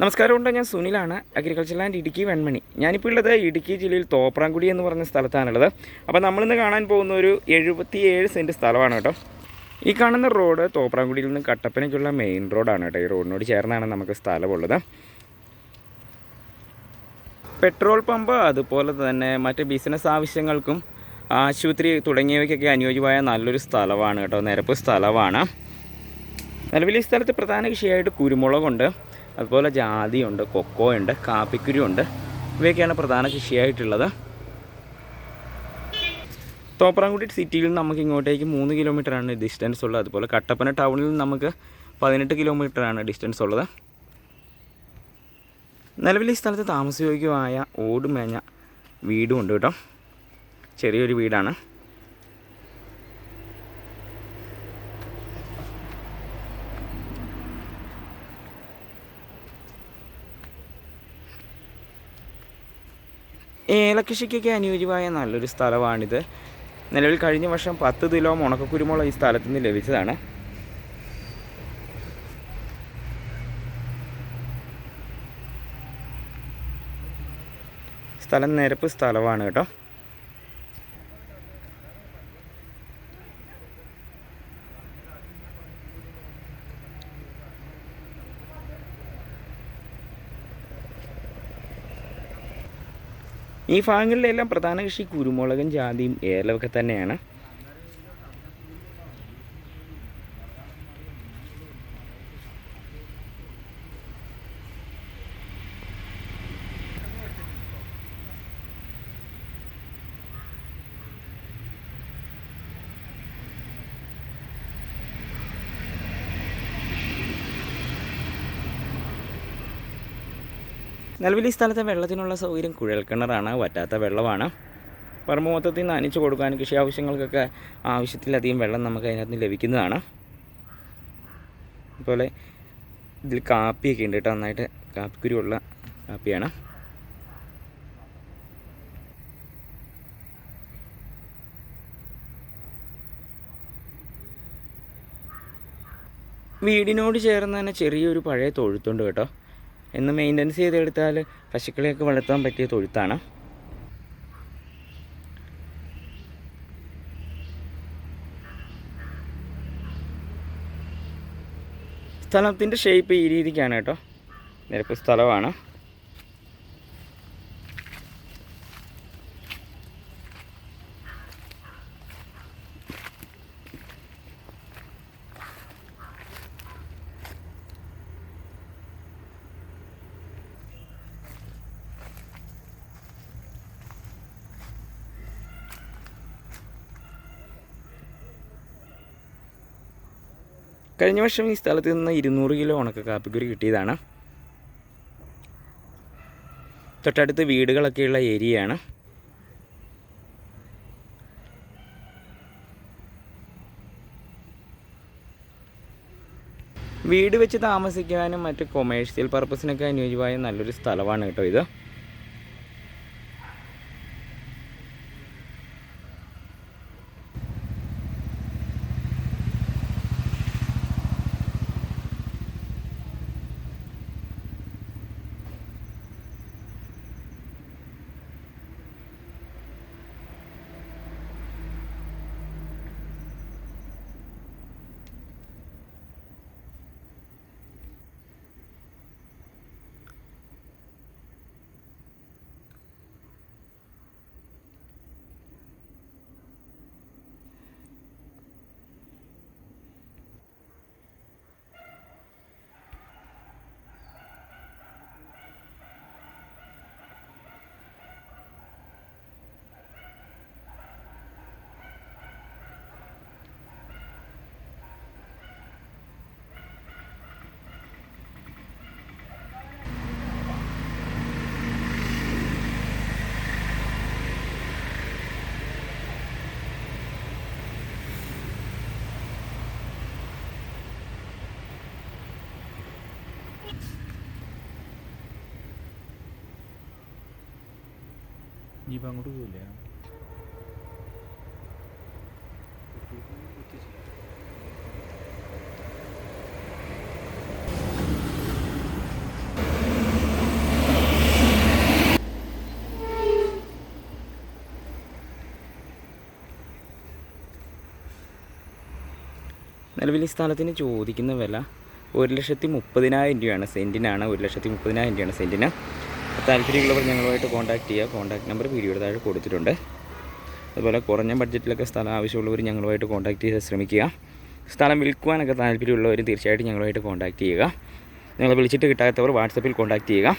നമസ്കാരം ഞാൻ സുനിലാണ് അഗ്രികൾച്ചർ ലാൻഡ് ഇടുക്കി വെൺമണി. ഞാനിപ്പോൾ ഉള്ളത് ഇടുക്കി ജില്ലയിൽ തോപ്രാംകുടി എന്ന് പറഞ്ഞ സ്ഥലത്താണുള്ളത്. അപ്പോൾ നമ്മളിന്ന് കാണാൻ പോകുന്ന ഒരു എഴുപത്തിയേഴ് സെന്റ് സ്ഥലമാണ് കേട്ടോ. ഈ കാണുന്ന റോഡ് തോപ്രാംകുടിയിൽ നിന്ന് കട്ടപ്പനയ്ക്കുള്ള മെയിൻ റോഡാണ് കേട്ടോ. ഈ റോഡിനോട് ചേർന്നാണ് നമുക്ക് സ്ഥലമുള്ളത്. പെട്രോൾ പമ്പ് അതുപോലെ തന്നെ മറ്റ് ബിസിനസ് ആവശ്യങ്ങൾക്കും ആശുപത്രി തുടങ്ങിയവയ്ക്കൊക്കെ അനുയോജ്യമായ നല്ലൊരു സ്ഥലമാണ് കേട്ടോ. നിരപ്പ് സ്ഥലമാണ്. നിലവിൽ ഈ സ്ഥലത്ത് പ്രധാന കൃഷിയായിട്ട് കുരുമുളകുണ്ട്. അതുപോലെ ജാതിയുണ്ട് കൊക്കോ ഉണ്ട് കാപ്പിക്കുരു ഉണ്ട് ഇവയൊക്കെയാണ് പ്രധാന കൃഷിയായിട്ടുള്ളത്. തോപ്രാംകുടി സിറ്റിയിൽ നിന്ന് നമുക്ക് ഇങ്ങോട്ടേക്ക് മൂന്ന് കിലോമീറ്ററാണ് ഡിസ്റ്റൻസ് ഉള്ളത്. അതുപോലെ കട്ടപ്പന ടൗണിൽ നിന്ന് നമുക്ക് പതിനെട്ട് കിലോമീറ്ററാണ് ഡിസ്റ്റൻസ് ഉള്ളത്. നിലവിൽ ഈ സ്ഥലത്ത് താമസയോഗ്യമായ ഓടുമേഞ്ഞ വീടും ഉണ്ട് കേട്ടോ. ചെറിയൊരു വീടാണ്. ഏലകൃഷിക്കൊക്കെ അനുയോജ്യമായ നല്ലൊരു സ്ഥലമാണിത്. നിലവിൽ കഴിഞ്ഞ വർഷം പത്ത് കിലോ ഉണക്കക്കുരുമുളക് ഈ സ്ഥലത്ത് നിന്ന് ലഭിച്ചതാണ്. സ്ഥലം നിരപ്പ് സ്ഥലമാണ് കേട്ടോ. ഈ ഭാഗങ്ങളിലെല്ലാം പ്രധാന കൃഷി കുരുമുളകും ജാതിയും ഏലമൊക്കെ തന്നെയാണ്. നിലവിൽ ഈ സ്ഥലത്തെ വെള്ളത്തിനുള്ള സൗകര്യം കുഴൽക്കിണറാണ് വറ്റാത്ത വെള്ളമാണ്. പറമ്പ് മൊത്തത്തിൽ അനിച്ചു കൊടുക്കാൻ കൃഷി ആവശ്യങ്ങൾക്കൊക്കെ ആവശ്യത്തിലധികം വെള്ളം നമുക്ക് അതിനകത്ത് നിന്ന് ലഭിക്കുന്നതാണ്. അതുപോലെ ഇതിൽ കാപ്പിയൊക്കെ ഉണ്ട് കേട്ടോ നന്നായിട്ട് കാപ്പിക്കുരുള്ള കാപ്പിയാണ്. വീടിനോട് ചേർന്ന് തന്നെ ചെറിയൊരു പഴയ തൊഴുത്തുണ്ട് കേട്ടോ. എന്ന് മെയിന്റനൻസ് ചെയ്തെടുത്താൽ പശുക്കളെയൊക്കെ വളർത്താൻ പറ്റിയ തൊഴുത്താണ്. സ്ഥലത്തിന്റെ ഷേപ്പ് ഈ രീതിക്കാണ് കേട്ടോ. നിരപ്പ് സ്ഥലമാണ്. കഴിഞ്ഞ വർഷം ഈ സ്ഥലത്ത് നിന്ന് ഇരുന്നൂറ് കിലോ ഉണക്ക കാപ്പിക്കുരു കിട്ടിയതാണ്. തൊട്ടടുത്ത് വീടുകളൊക്കെയുള്ള ഏരിയയാണ്. വീട് വെച്ച് താമസിക്കാനും മറ്റ് കൊമേഴ്സ്യൽ പർപ്പസിനൊക്കെ അനുയോജ്യമായ നല്ലൊരു സ്ഥലമാണ് കേട്ടോ ഇത്. ഇനിയിപ്പോൾ അങ്ങോട്ട് പോവില്ലേ. നിലവിൽ ഈ സ്ഥലത്തിന് ചോദിക്കുന്ന വില ഒരു ലക്ഷത്തി മുപ്പതിനായിരം രൂപയാണ്. സെന്റിനാണ് ഒരു ലക്ഷത്തി മുപ്പതിനായിരം രൂപയാണ് സെന്റിന് താല്പര്യമുള്ളവർ ഞങ്ങളുമായിട്ട് കോൺടാക്ട് ചെയ്യുക. കോൺടാക്ട് നമ്പർ വീഡിയോയുടെ താഴെ കൊടുത്തിട്ടുണ്ട്. അതുപോലെ കുറഞ്ഞ ബഡ്ജറ്റിലൊക്കെ സ്ഥലം ആവശ്യമുള്ളവർ ഞങ്ങളുമായിട്ട് കോൺടാക്ട് ചെയ്യാൻ ശ്രമിക്കുക. സ്ഥലം വിൽക്കുവാനൊക്കെ താല്പര്യമുള്ളവർ തീർച്ചയായിട്ടും ഞങ്ങളുമായിട്ട് കോൺടാക്ട് ചെയ്യുക. നിങ്ങളെ വിളിച്ചിട്ട് കിട്ടാത്തവർ വാട്സപ്പിൽ കോൺടാക്ട് ചെയ്യുക.